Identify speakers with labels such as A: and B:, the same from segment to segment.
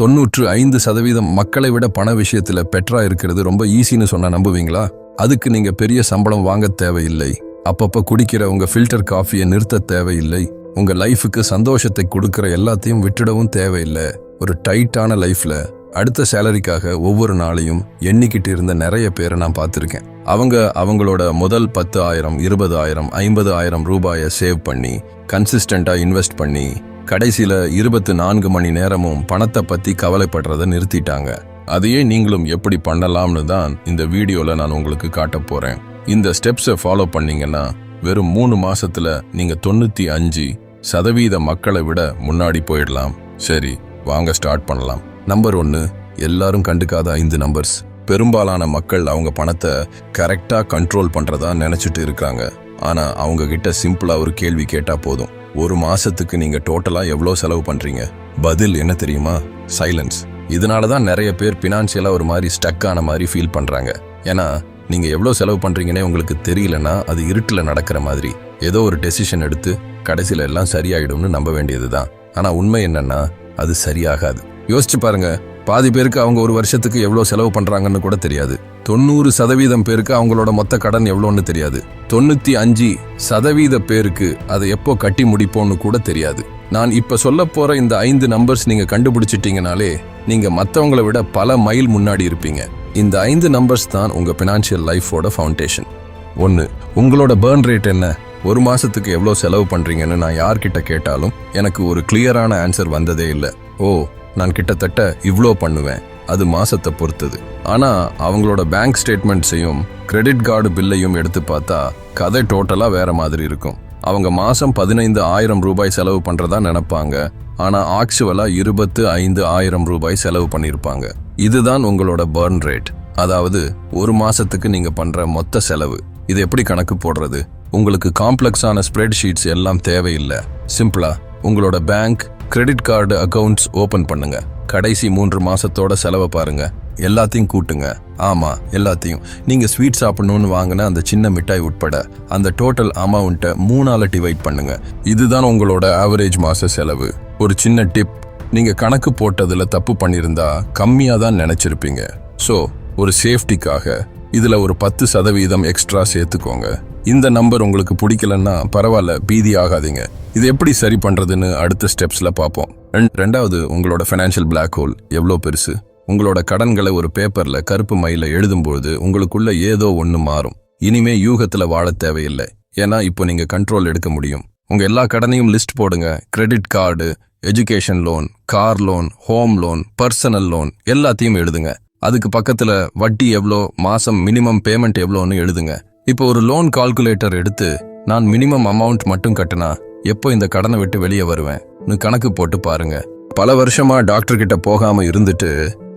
A: தொண்ணூற்று ஐந்து சதவீதம் மக்களை விட பண விஷயத்தில் பெற்றா இருக்கிறது ரொம்ப ஈஸின்னு சொன்னா நம்புவீங்களா? அதுக்கு நீங்க பெரிய சம்பளம் வாங்க தேவையில்லை. அப்பப்ப குடிக்கிற உங்க ஃபில்டர் காஃபியை நிறுத்த தேவையில்லை. உங்க லைஃபுக்கு சந்தோஷத்தை கொடுக்கிற எல்லாத்தையும் விட்டுடவும் தேவையில்லை. ஒரு டைட்டான லைஃப்ல அடுத்த சேலரிக்காக ஒவ்வொரு நாளையும் எண்ணிக்கிட்டு இருந்த நிறைய பேரை நான் பார்த்துருக்கேன். அவங்க அவங்களோட முதல் பத்து ஆயிரம் இருபது ஆயிரம் ஐம்பது ஆயிரம் ரூபாயை சேவ் பண்ணி கன்சிஸ்டண்ட்டாக இன்வெஸ்ட் பண்ணி கடைசியில் இருபத்து நான்கு மணி நேரமும் பணத்தை பற்றி கவலைப்படுறத நிறுத்திட்டாங்க. அதையே நீங்களும் எப்படி பண்ணலாம்னு தான் இந்த வீடியோவில் நான் உங்களுக்கு காட்ட போகிறேன் இந்த ஸ்டெப்ஸை ஃபாலோ பண்ணீங்கன்னா வெறும் மூணு மாசத்துல நீங்க தொண்ணூத்தி அஞ்சு சதவீத மக்களை விட முன்னாடி போயிடலாம். சரி வாங்க ஸ்டார்ட் பண்ணலாம். நம்பர் ஒன்று எல்லாரும் கண்டுக்காத ஐந்து நம்பர்ஸ் பெரும்பாலான மக்கள் அவங்க பணத்தை கரெக்டாக கண்ட்ரோல் பண்ணுறதா நினச்சிட்டு இருக்காங்க. ஆனால் அவங்க கிட்ட ஒரு கேள்வி கேட்டால் போதும். ஒரு மாசத்துக்கு நீங்க டோட்டலா எவ்வளவு செலவு பண்றீங்க? பதில் என்ன தெரியுமா? சைலன்ஸ். இதனால தான் நிறைய பேர் பினான்சியலா ஒரு மாதிரி ஸ்டக் ஆன மாதிரி ஃபீல் பண்றாங்க. ஏன்னா நீங்க எவ்வளவு செலவு பண்றீங்கன்னே உங்களுக்கு தெரியலன்னா அது இருட்டுல நடக்கிற மாதிரி. ஏதோ ஒரு டெசிஷன் எடுத்து கடைசியில எல்லாம் சரியாயிடும்னு நம்ப வேண்டியதுதான். ஆனா உண்மை என்னன்னா அது சரியாகாது. யோசிச்சு பாருங்க பாதி பேருக்கு அவங்க ஒரு வருஷத்துக்கு எவ்வளோ செலவு பண்ணுறாங்கன்னு கூட தெரியாது. தொண்ணூறு சதவீதம் பேருக்கு அவங்களோட மொத்த கடன் எவ்வளோன்னு தெரியாது. தொண்ணூற்றி அஞ்சு சதவீத பேருக்கு அதை எப்போ கட்டி முடிப்போம்னு கூட தெரியாது. நான் இப்போ சொல்ல போகிற இந்த ஐந்து நம்பர்ஸ் நீங்கள் கண்டுபிடிச்சிட்டிங்கனாலே நீங்கள் மற்றவங்களை விட பல மைல் முன்னாடி இருப்பீங்க. இந்த ஐந்து நம்பர்ஸ் தான் உங்கள் ஃபினான்ஷியல் லைஃபோட ஃபவுண்டேஷன் ஒன்று உங்களோட பேர்ன் ரேட் என்ன? ஒரு மாதத்துக்கு எவ்வளோ செலவு பண்ணுறீங்கன்னு நான் யார்கிட்ட கேட்டாலும் எனக்கு ஒரு கிளியரான ஆன்சர் வந்ததே இல்லை. ஓ நான் கிட்டத்தட்ட இவ்வளோ பண்ணுவேன். அது மாசத்தை பொறுத்தது. ஆனால் அவங்களோட பேங்க் ஸ்டேட்மெண்ட்ஸையும் கிரெடிட் கார்டு பில்லையும் எடுத்து பார்த்தா கதை டோட்டலாக வேற மாதிரி இருக்கும். அவங்க மாசம் பதினைந்து ஆயிரம் ரூபாய் செலவு பண்ணுறதா நினைப்பாங்க. ஆனால் ஆக்சுவலாக இருபத்து ஐந்து ஆயிரம் ரூபாய் செலவு பண்ணியிருப்பாங்க இதுதான் உங்களோட பர்ன் ரேட் அதாவது ஒரு மாசத்துக்கு நீங்கள் பண்ணுற மொத்த செலவு. இது எப்படி கணக்கு போடுறது? உங்களுக்கு காம்ப்ளெக்ஸான ஸ்ப்ரெட் ஷீட்ஸ் எல்லாம் தேவையில்லை. சிம்பிளா உங்களோட bank credit card accounts open பண்ணுங்க. கடைசி மூன்று மாசத்தோட செலவை பாருங்க. எல்லாத்தையும் கூட்டுங்க. ஆமா எல்லாத்தையும். நீங்க ஸ்வீட் சாப்பிடணும்னு வாங்கின அந்த சின்ன மிட்டாய் உட்பட அந்த டோட்டல் அமௌண்ட்டை மூணால டிவைட் பண்ணுங்க. இதுதான் உங்களோட ஆவரேஜ் மாச செலவு. ஒரு சின்ன டிப் நீங்க கணக்கு போட்டதுல தப்பு பண்ணியிருந்தா கம்மியா தான் நினைச்சிருப்பீங்க. ஸோ ஒரு சேஃப்டிக்காக இதுல ஒரு பத்து சதவீதம் எக்ஸ்ட்ரா சேர்த்துக்கோங்க. இந்த நம்பர் உங்களுக்கு பிடிக்கலன்னா பரவாயில்ல பீதி ஆகாதீங்க. இது எப்படி சரி பண்ணுறதுன்னு அடுத்த ஸ்டெப்ஸில் பார்ப்போம். ரெண்டாவது உங்களோட ஃபினான்ஷியல் பிளாக் ஹோல் எவ்வளோ பெருசு? உங்களோட கடன்களை ஒரு பேப்பரில் கருப்பு மயில எழுதும்போது உங்களுக்குள்ள ஏதோ ஒன்று மாறும். இனிமே யூகத்தில் வாழ தேவையில்லை. ஏன்னா இப்போ நீங்கள் கண்ட்ரோல் எடுக்க முடியும். உங்கள் எல்லா கடனையும் லிஸ்ட் போடுங்க. Credit card education loan car loan home loan personal loan எல்லாத்தையும் எழுதுங்க. அதுக்கு பக்கத்தில் வட்டி எவ்வளோ மாதம் மினிமம் பேமெண்ட் எவ்வளோன்னு எழுதுங்க. இப்போ ஒரு லோன் கால்குலேட்டர் எடுத்து நான் மினிமம் அமௌண்ட் மட்டும் கட்டினா எப்போ இந்த கடனை விட்டு வெளியே வருவேன்? கணக்கு போட்டு பாருங்க. பல வருஷமா டாக்டர் கிட்ட போகாம இருந்துட்டு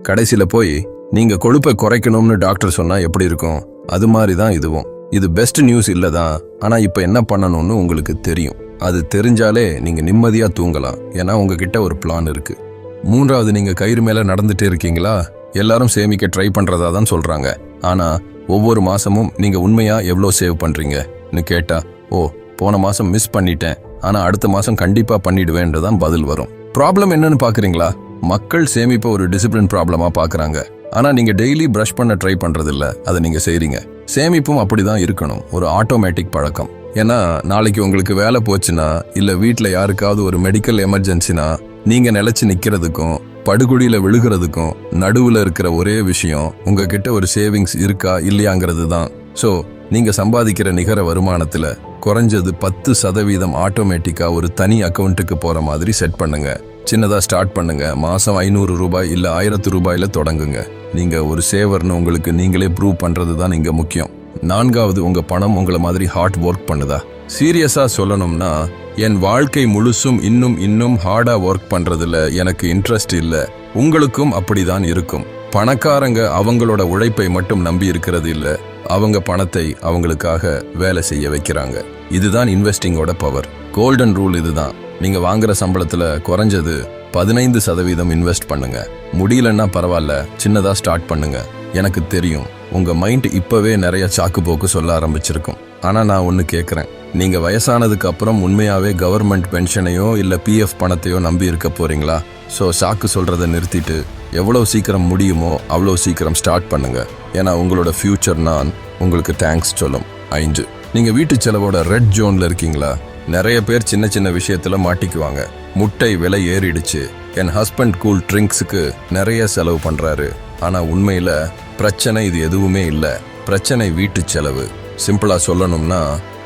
A: கடைசியில போய் நீங்க கொழுப்பை குறைக்கணும்னு டாக்டர் சொன்னா எப்படி இருக்கும்? அது மாதிரி தான் இதுவும். இது பெஸ்ட் நியூஸ் இல்லதான். ஆனா இப்போ என்ன பண்ணணும்னு உங்களுக்கு தெரியும். அது தெரிஞ்சாலே நீங்க நிம்மதியா தூங்கலாம். ஏன்னா உங்ககிட்ட ஒரு பிளான் இருக்கு. மூன்றாவது நீங்க கயிறு மேல நடந்துட்டே இருக்கீங்களா? எல்லாரும் சேமிக்க ட்ரை பண்றதா தான் சொல்றாங்க. ஆனா ஒவ்வொரு மாசமும் நீங்க உண்மையா எவ்வளோ சேவ் பண்றீங்கன்னு கேட்டா ஓ போன மாசம் மிஸ் பண்ணிட்டேன். ஆனா அடுத்த மாசம் கண்டிப்பா பண்ணிடுவேன்றதான் பதில் வரும். ப்ராப்ளம் என்னன்னு பாக்குறீங்களா? மக்கள் சேமிப்பை ஒரு டிசிப்ளின் ப்ராப்ளமா பாக்குறாங்க. ஆனா நீங்க டெய்லி பிரஷ் பண்ண ட்ரை பண்றது இல்ல அதை நீங்க செய்றீங்க. சேமிப்பும் அப்படிதான் இருக்கணும். ஒரு ஆட்டோமேட்டிக் பழக்கம். ஏன்னா நாளைக்கு உங்களுக்கு வேலை போச்சுன்னா இல்ல வீட்டில் யாருக்காவது ஒரு மெடிக்கல் எமர்ஜென்சினா நீங்க நிலைச்சு நிக்கிறதுக்கும் படுகுழியில விழுகிறதுக்கும் நடுவில் இருக்கிற ஒரே விஷயம் உங்ககிட்ட ஒரு சேவிங்ஸ் இருக்கா இல்லையாங்கிறது தான். ஸோ நீங்க சம்பாதிக்கிற நிகர வருமானத்துல குறைஞ்சது பத்து சதவீதம் ஆட்டோமேட்டிக்கா ஒரு தனி அக்கவுண்ட்டுக்கு போற மாதிரி செட் பண்ணுங்க. சின்னதா ஸ்டார்ட் பண்ணுங்க. மாசம் ஐநூறு ரூபாய் இல்ல ஆயிரத்து ரூபாயில தொடங்குங்க. நீங்க ஒரு சேவர்னு உங்களுக்கு நீங்களே ப்ரூவ் பண்றது தான் இங்க முக்கியம். நான்காவது உங்க பணம் உங்களை மாதிரி ஹார்ட் ஒர்க் பண்ணுதா? சீரியஸா சொல்லணும்னா என் வாழ்க்கை முழுசும் இன்னும் இன்னும் ஹார்டாக ஒர்க் பண்ணுறதுல எனக்கு இன்ட்ரெஸ்ட் இல்லை. உங்களுக்கும் அப்படிதான் இருக்கும். பணக்காரங்க அவங்களோட உழைப்பை மட்டும் நம்பி இருக்கிறது இல்லை. அவங்க பணத்தை அவங்களுக்காக வேலை செய்ய வைக்கிறாங்க. இதுதான் இன்வெஸ்டிங்கோட பவர் கோல்டன் ரூல் இதுதான். நீங்க வாங்குற சம்பளத்துல குறைஞ்சது பதினைந்து சதவீதம் இன்வெஸ்ட் பண்ணுங்க. முடியலன்னா பரவாயில்ல சின்னதா ஸ்டார்ட் பண்ணுங்க. எனக்கு தெரியும் உங்க மைண்ட் இப்பவே நிறைய சாக்கு போக்கு சொல்ல ஆரம்பிச்சிருக்கும். ஆனா நான் ஒன்னு கேக்குறேன். நீங்க வயசானதுக்கு அப்புறம் உண்மையாவே கவர்மெண்ட் பென்ஷனையோ இல்ல பிஎஃப் பணத்தையோ நம்பி இருக்க போறீங்களா? ஸோ சாக்கு சொல்றதை நிறுத்திட்டு எவ்வளவு சீக்கிரம் முடியுமோ அவ்வளோ சீக்கிரம் ஸ்டார்ட் பண்ணுங்க. ஏன்னா உங்களோட ஃபியூச்சர் நான் உங்களுக்கு தேங்க்ஸ் சொல்லும். ஐந்து. நீங்க வீட்டு செலவோட ரெட் ஜோன்ல இருக்கீங்களா? நிறைய பேர் சின்ன சின்ன விஷயத்துல மாட்டிக்குவாங்க. முட்டை விலை ஏறிடுச்சு. என் ஹஸ்பண்ட் கூல் ட்ரிங்க்ஸுக்கு நிறைய செலவு பண்றாரு. ஆனா உண்மையில பிரச்சனை இது எதுவுமே இல்லை. பிரச்சனை வீட்டு செலவு. சிம்பிளா சொல்லணும்னா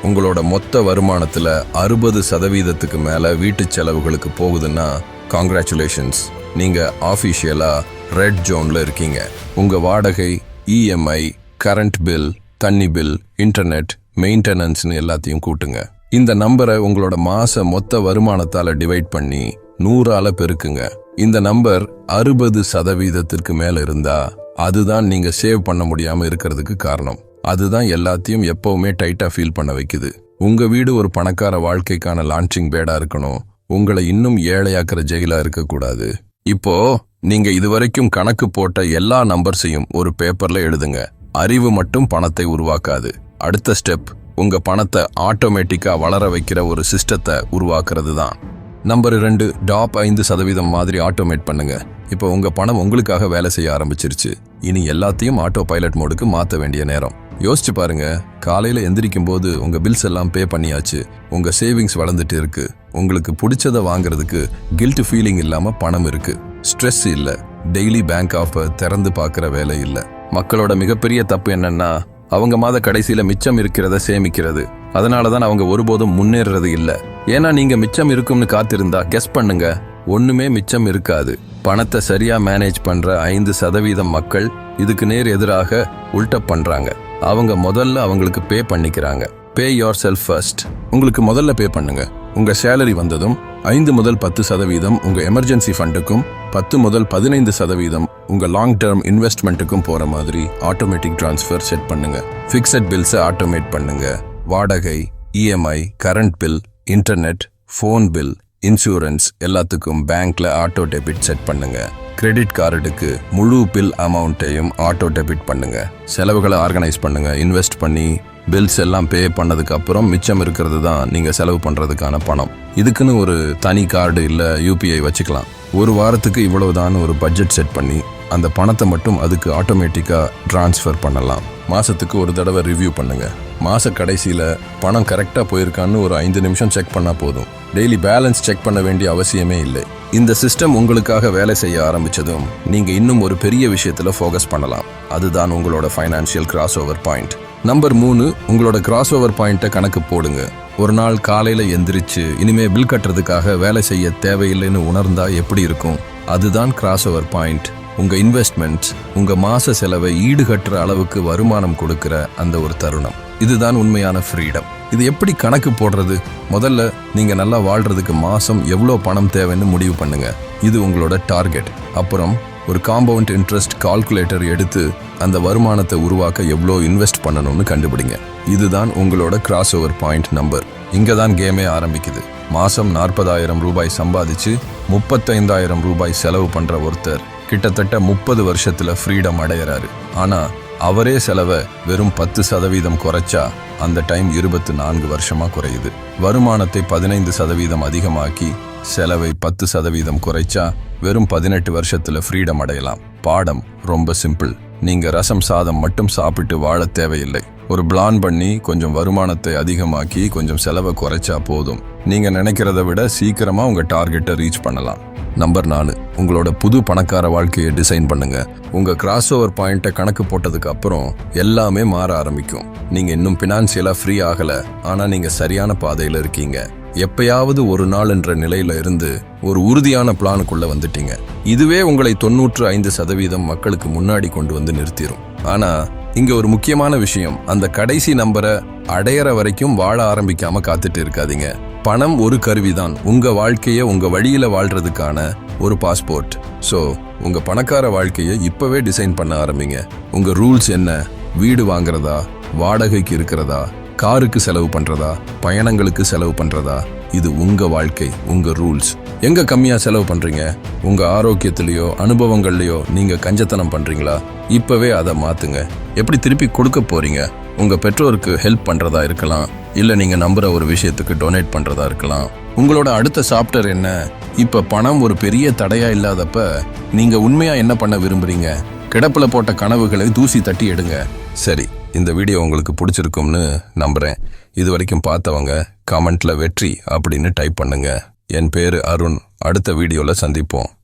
A: உங்களோட மொத்த வருமானத்தில் அறுபது சதவீதத்துக்கு மேலே வீட்டு செலவுகளுக்கு போகுதுன்னா காங்க்ராச்சுலேஷன்ஸ் நீங்கள் ஆஃபீஷியலாக ரெட் ஜோனில் இருக்கீங்க. உங்கள் வாடகை இஎம்ஐ கரண்ட் பில் தண்ணி பில் இன்டர்நெட் மெயின்டெனன்ஸ்னு எல்லாத்தையும் கூட்டுங்க. இந்த நம்பரை உங்களோட மாச மொத்த வருமானத்தால் டிவைட் பண்ணி நூறால பெருக்குங்க. இந்த நம்பர் அறுபது சதவீதத்திற்கு மேல இருந்தா அதுதான் நீங்க சேவ் பண்ண முடியாம இருக்கிறதுக்கு காரணம். அதுதான் எல்லாத்தையும் எப்பவுமே டைட்டா ஃபீல் பண்ண வைக்குது. உங்க வீடு ஒரு பணக்கார வாழ்க்கைக்கான லான்ச்சிங் பேடா இருக்கணும். உங்களை இன்னும் ஏழையாக்குற ஜெயிலா இருக்கக்கூடாது. இப்போ நீங்க இதுவரைக்கும் கணக்கு போட்ட எல்லா நம்பர்ஸையும் ஒரு பேப்பர்ல எழுதுங்க. அறிவு மட்டும் பணத்தை உருவாக்காது. அடுத்த ஸ்டெப் உங்க பணத்தை ஆட்டோமேட்டிக்கா வளர வைக்கிற ஒரு சிஸ்டத்தை உருவாக்குறது தான். நம்பர் ரெண்டு டாப் ஐந்து சதவீதம் மாதிரி ஆட்டோமேட் பண்ணுங்க. இப்போ உங்க பணம் உங்களுக்காக வேலை செய்ய ஆரம்பிச்சிருச்சு. இனி எல்லாத்தையும் ஆட்டோ பைலட் மோடுக்கு மாற்ற வேண்டிய நேரம். யோசிச்சு பாருங்க. காலையில எந்திரிக்கும் போது உங்க பில்ஸ் எல்லாம் பே பண்ணியாச்சு. உங்க சேவிங்ஸ் வளர்ந்துட்டு இருக்கு. உங்களுக்கு பிடிச்சத வாங்குறதுக்கு கில்ட் ஃபீலிங் இல்லாம பணம் இருக்கு. ஸ்ட்ரெஸ் இல்ல. டெய்லி பேங்க் ஆஃப் திறந்து பார்க்குற வேலை இல்ல. மக்களோட மிகப்பெரிய தப்பு என்னன்னா அவங்க மாத கடைசியில மிச்சம் இருக்கிறத சேமிக்கிறது. அதனால தான் அவங்க ஒருபோதும் முன்னேறது இல்ல. ஏன்னா நீங்க மிச்சம் இருக்கும்னு காத்திருந்தா கெஸ் பண்ணுங்க. ஒண்ணுமே மிச்சம் இருக்காது. பணத்தை சரியா மேனேஜ் பண்ற ஐந்து சதவீதம் மக்கள் இதுக்கு நேர் எதிராக உல்ட்ட பண்றாங்க. அவங்க முதல்ல அவங்களுக்கு பே பண்ணிக்கிறாங்க. பே யோர் செல்ஃப் ஃபர்ஸ்ட் உங்களுக்கு முதல்ல பே பண்ணுங்க. உங்க சேலரி வந்ததும் ஐந்து முதல் பத்து சதவீதம் உங்க எமர்ஜென்சி ஃபண்டுக்கும் பத்து முதல் பதினைந்து சதவீதம் உங்க லாங் டேர்ம் இன்வெஸ்ட்மெண்ட்டுக்கும் போற மாதிரி ஆட்டோமேட்டிக் ட்ரான்ஸ்ஃபர் செட் பண்ணுங்க. ஃபிக்ஸட் பில்ஸை ஆட்டோமேட் பண்ணுங்க. வாடகை EMI current bill internet phone bill insurance எல்லாத்துக்கும் பேங்க்ல ஆட்டோ டெபிட் செட் பண்ணுங்க. கிரெடிட் கார்டுக்கு முழு பில் அமௌண்ட்டையும் ஆட்டோ டெபிட் பண்ணுங்க. செலவுகளை ஆர்கனைஸ் பண்ணுங்க. இன்வெஸ்ட் பண்ணி பில்ஸ் எல்லாம் பே பண்ணதுக்கு அப்புறம் மிச்சம் இருக்கிறது தான் நீங்க செலவு பண்றதுக்கான பணம். இதுக்குன்னு ஒரு தனி கார்டு இல்ல யூபிஐ வச்சுக்கலாம். ஒரு வாரத்துக்கு இவ்வளவுதான் ஒரு பட்ஜெட் செட் பண்ணி அந்த பணத்தை மட்டும் அதுக்கு ஆட்டோமேட்டிக்காக டிரான்ஸ்ஃபர் பண்ணலாம். மாதத்துக்கு ஒரு தடவை ரிவ்யூ பண்ணுங்கள் மாத கடைசியில் பணம் கரெக்டாக போயிருக்கான்னு ஒரு ஐந்து நிமிஷம் செக் பண்ணால் போதும். டெய்லி பேலன்ஸ் செக் பண்ண வேண்டிய அவசியமே இல்லை. இந்த சிஸ்டம் உங்களுக்காக வேலை செய்ய ஆரம்பிச்சதும் நீங்க இன்னும் ஒரு பெரிய விஷயத்துல ஃபோகஸ் பண்ணலாம். அதுதான் உங்களோட financial cross over point number மூணு உங்களோட கிராஸ் ஓவர் பாயிண்ட்டை கணக்கு போடுங்க. ஒரு நாள் காலையில எந்திரிச்சு இனிமே பில் கட்டுறதுக்காக வேலை செய்ய தேவையில்லைன்னு உணர்ந்தா எப்படி இருக்கும்? அதுதான் கிராஸ் ஓவர் பாயிண்ட் உங்க இன்வெஸ்ட்மெண்ட் உங்க மாச செலவை ஈடுகட்டுற அளவுக்கு வருமானம் கொடுக்கிற அந்த ஒரு தருணம். இதுதான் உண்மையான ஃப்ரீடம் இது எப்படி கணக்கு போடுறது? முதல்ல நீங்கள் நல்லா வாழ்கிறதுக்கு மாதம் எவ்வளோ பணம் தேவைன்னு முடிவு பண்ணுங்கள் இது உங்களோட டார்கெட் அப்புறம் ஒரு காம்பவுண்ட் இன்ட்ரெஸ்ட் கால்குலேட்டர் எடுத்து அந்த வருமானத்தை உருவாக்க எவ்வளோ இன்வெஸ்ட் பண்ணணும்னு கண்டுபிடிங்க. இதுதான் உங்களோட கிராஸ் ஓவர் பாயிண்ட் நம்பர் இங்கே தான் கேமே ஆரம்பிக்குது. மாதம் நாற்பதாயிரம் ரூபாய் சம்பாதிச்சு முப்பத்தைந்தாயிரம் ரூபாய் செலவு பண்ணுற ஒருத்தர் கிட்டத்தட்ட முப்பது வருஷத்தில் ஃப்ரீடம் அடையிறாரு. ஆனால் அவரே செலவை வெறும் பத்து சதவீதம் குறைச்சா அந்த டைம் இருபத்து நான்கு வருஷமா குறையுது. வருமானத்தை பதினைந்து சதவீதம் அதிகமாக்கி செலவை பத்து சதவீதம் குறைச்சா வெறும் பதினெட்டு வருஷத்தில் ஃப்ரீடம் அடையலாம். பாடம் ரொம்ப சிம்பிள் நீங்கள் ரசம் சாதம் மட்டும் சாப்பிட்டு வாழ தேவையில்லை. ஒரு பிளான் பண்ணி கொஞ்சம் வருமானத்தை அதிகமாக்கி கொஞ்சம் செலவை குறைச்சா போதும். நீங்கள் நினைக்கிறத விட சீக்கிரமாக உங்கள் டார்கெட்டை ரீச் பண்ணலாம். நம்பர் நாலு உங்களோட புது பணக்கார வாழ்க்கையை டிசைன் பண்ணுங்க. உங்க கிராஸ் ஓவர் பாயிண்ட்டை கணக்கு போட்டதுக்கு அப்புறம் எல்லாமே மாற ஆரம்பிக்கும். நீங்க இன்னும் பினான்சியலா ஃப்ரீ ஆகல ஆனா நீங்க சரியான பாதையில இருக்கீங்க. எப்பயாவது ஒரு நாள் என்ற நிலையில இருந்து ஒரு உறுதியான பிளானுக்குள்ள வந்துட்டீங்க. இதுவே உங்களை தொண்ணூற்று ஐந்து சதவீதம் மக்களுக்கு முன்னாடி கொண்டு வந்து நிறுத்திடும் ஆனா இங்க ஒரு முக்கியமான விஷயம். அந்த கடைசி நம்பரை அடையற வரைக்கும் வாழ ஆரம்பிக்காம காத்துட்டு இருக்காதீங்க. பணம் ஒரு கருவிதான். உங்க வாழ்க்கையை உங்க வழியில வாழ்றதுக்கான ஒரு பாஸ்போர்ட் ஸோ உங்க பணக்கார வாழ்க்கையை இப்பவே டிசைன் பண்ண ஆரம்பிங்க. உங்க ரூல்ஸ் என்ன? வீடு வாங்குறதா? வாடகைக்கு இருக்கிறதா? காருக்கு செலவு பண்றதா? பயணங்களுக்கு செலவு பண்றதா? இது உங்க வாழ்க்கை உங்க ரூல்ஸ் எங்க கம்மியா செலவு பண்றீங்க? உங்க ஆரோக்கியத்திலயோ அனுபவங்கள்லயோ நீங்க கஞ்சத்தனம் பண்றீங்களா? இப்பவே அதை மாத்துங்க. எப்படி திருப்பி கொடுக்க போறீங்க? உங்க பெற்றோருக்கு ஹெல்ப் பண்றதா இருக்கலாம். இல்ல நீங்க நம்புற ஒரு விஷயத்துக்கு டொனேட் பண்றதா இருக்கலாம். உங்களோட அடுத்த சாப்டர் என்ன? இப்ப பணம் ஒரு பெரிய தடையா இல்லாதப்ப நீங்க உண்மையா என்ன பண்ண விரும்புறீங்க? கிடப்பில் போட்ட கனவுகளை தூசி தட்டி எடுங்க. சரி இந்த வீடியோ உங்களுக்கு பிடிச்சிருக்கும்னு நம்புறேன். இது வரைக்கும் பார்த்தவங்க கமெண்ட்ல வெற்றி அப்படின்னு டைப் பண்ணுங்க. என் பேரு அருண். அடுத்த வீடியோவில் சந்திப்போம்.